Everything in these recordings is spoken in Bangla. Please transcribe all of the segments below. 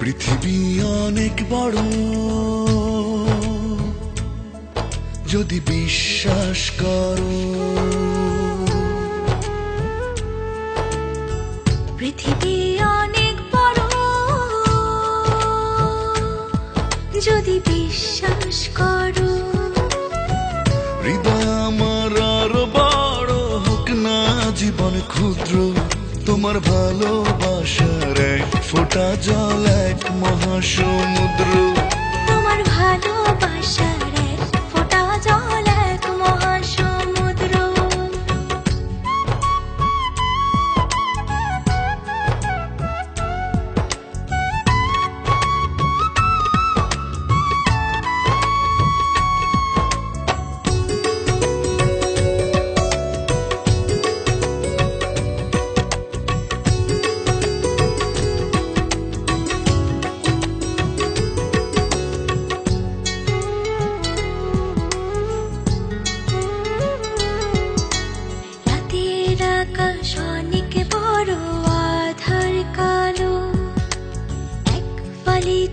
পৃথিবী অনেক বড়। যদি বিশ্বাস করো। পৃথিবী অনেক বড়। যদি বিশ্বাস করো। হৃদয় আমার আরও বড় হোক না জীবন ক্ষুদ্র। তোমার ভালোবাসার এক ফোঁটা জল এক মহাসমুদ্র।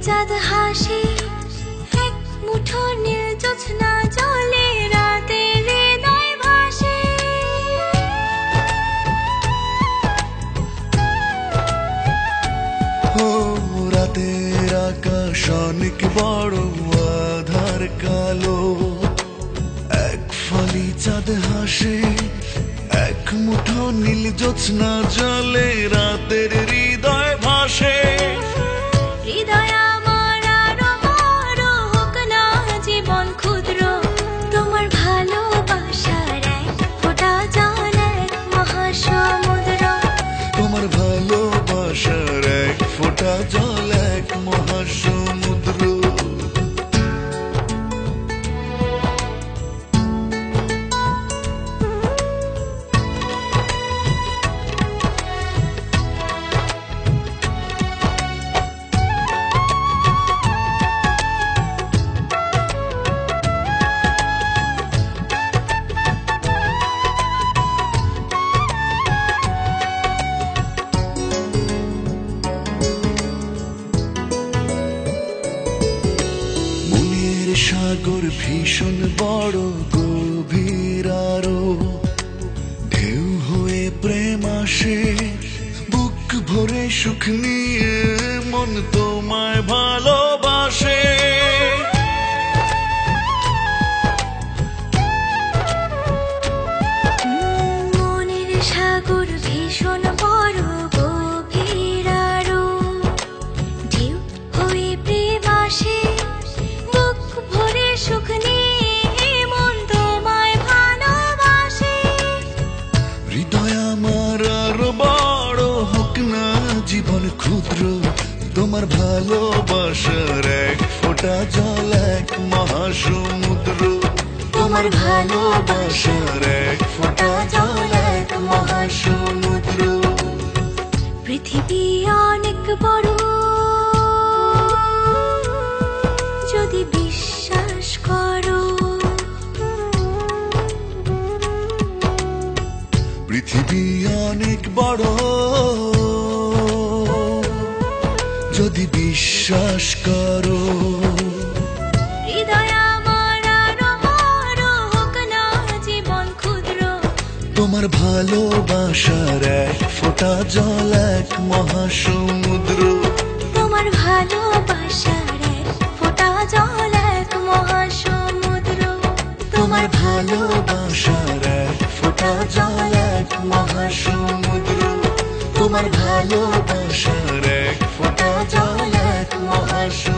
চাঁদ হাসে, এক মুঠো নীল জোছনা জলে রাতের হৃদয় রাতের আকাশ অনেক বড়, আধার কালো। এক ফালি চাঁদ হাসে, এক মুঠো নীল জ্যোৎস্না জলে রাতের হৃদয় ভাসে। ভালোবাসার এক ফোঁটা জল এক মহাসমুদ্র। ভীষণ বড় গভীর আরও ঢেউ হয়ে প্রেম আসে, বুক ভরে সুখ নিয়ে মন তোমায় ভালোবাসে। মনের সাগর তোমার ভালোবাসার এক ফোঁটা জল এক মহাসমুদ্র। তোমার ভালোবাসার এক ফোঁটা জল এক মহাসমুদ্র। পৃথিবী অনেক বড়। যদি বিশ্বাস করো। পৃথিবী অনেক বড়। যদি বিশ্বাস করো। তোমার ভালোবাসার এক ফোঁটা জল এক মহাসমুদ্র। তোমার ভালোবাসার এক ফোঁটা জল এক মহাসমুদ্র। তোমার ভালোবাসার এক ফোঁটা জল এক মহাসমুদ্র। তোমার ভালোবাসার এক ফোঁটা জল এক মহাসমুদ্র